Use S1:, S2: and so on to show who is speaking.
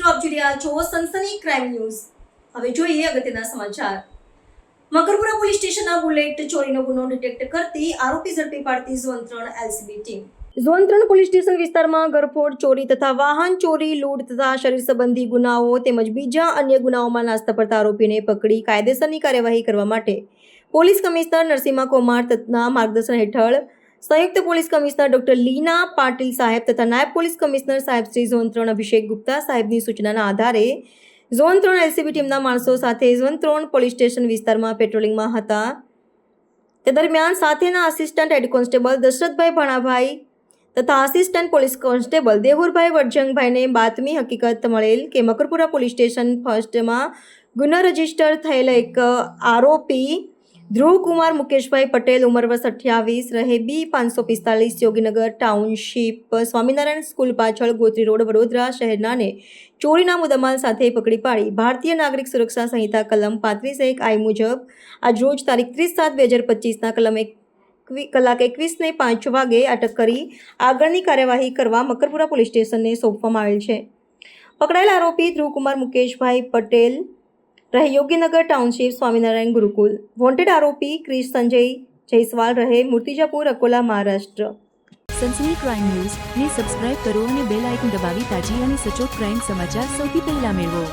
S1: રહ્યા છો સનસની crime news હવે જોઈએ અગત્યના સમાચાર. મકરપુરા પોલીસ સ્ટેશનના બુલેટ ચોરીનો ગુનો ડિટેક્ટ કરતી આરોપી ઝડપી પાડતી ઝોન ત્રણ એલસીબી ટીમ. ઝોન ત્રણ પોલીસ સ્ટેશન વિસ્તારમાં ગરફોડ ચોરી તથા વાહન ચોરી, લૂંટ તથા શરીર સંબંધી ગુનાઓ તેમજ બીજા અન્ય ગુનાઓમાં નાસ્તા પડતા આરોપીને પકડી કાયદેસરની કાર્યવાહી કરવા માટે. પોલીસ કમિશનર નરસિંહા કુમાર તથા માર્ગદર્શન હેઠળ સંયુક્ત police commissioner doctor Leena Patil સાહેબ તથા નાયબ પોલીસ કમિશનર સાહેબ શ્રી ઝોન ત્રણ અભિષેક ગુપ્તા સાહેબની સૂચનાના આધારે ઝોન ત્રણ એલસીબી ટીમના માણસો સાથે ઝોન ત્રણ પોલીસ સ્ટેશન વિસ્તારમાં પેટ્રોલિંગમાં હતા. તે દરમિયાન સાથેના assistant head constable Dashrathbhai Bhanabhai તથા આસિસ્ટન્ટ પોલીસ કોન્સ્ટેબલ દેહુરભાઈ વડજંગભાઈને બાતમી હકીકત મળેલ કે મકરપુરા પોલીસ સ્ટેશન ફર્સ્ટમાં ગુનો રજિસ્ટર થયેલા એક આરોપી ધ્રુવકુમાર મુકેશભાઈ પટેલ ઉંમર વર્ષ અઠ્યાવીસ, રહે બી પાંચસો પિસ્તાલીસ યોગીનગર ટાઉનશીપ. સ્વામિનારાયણ સ્કૂલ પાછળ ગોત્રી રોડ વડોદરા શહેરનાને ચોરીના મુદ્દામાલ સાથે પકડી પાડી. ભારતીય નાગરિક સુરક્ષા સંહિતા કલમ પાંત્રીસ એક આઈ મુજબ આજ રોજ તારીખ ત્રીસ સાત બે હજાર પચીસના કલમ એક કલાક એકવીસને પાંચ વાગે અટક કરી આગળની કાર્યવાહી કરવા મકરપુરા પોલીસ સ્ટેશનને સોંપવામાં આવેલ છે. પકડાયેલ આરોપી ધ્રુવકુમાર મુકેશભાઈ પટેલ રહે યોગીનગર ટાઉનશીપ સ્વામિનારાયણ ગુરુકુલ. વોન્ટેડ આરોપી ક્રિશ સંજય જયસ્વાલ રહે મૂર્તિજાપુર અકોલા, મહારાષ્ટ્ર.
S2: સનસની ક્રાઇમ ન્યૂઝ ને સબસ્ક્રાઇબ કરો અને બેલ આઇકન દબાવી તાજી અને સચોટ ક્રાઇમ સમાચાર સૌથી પહેલા મેળવો.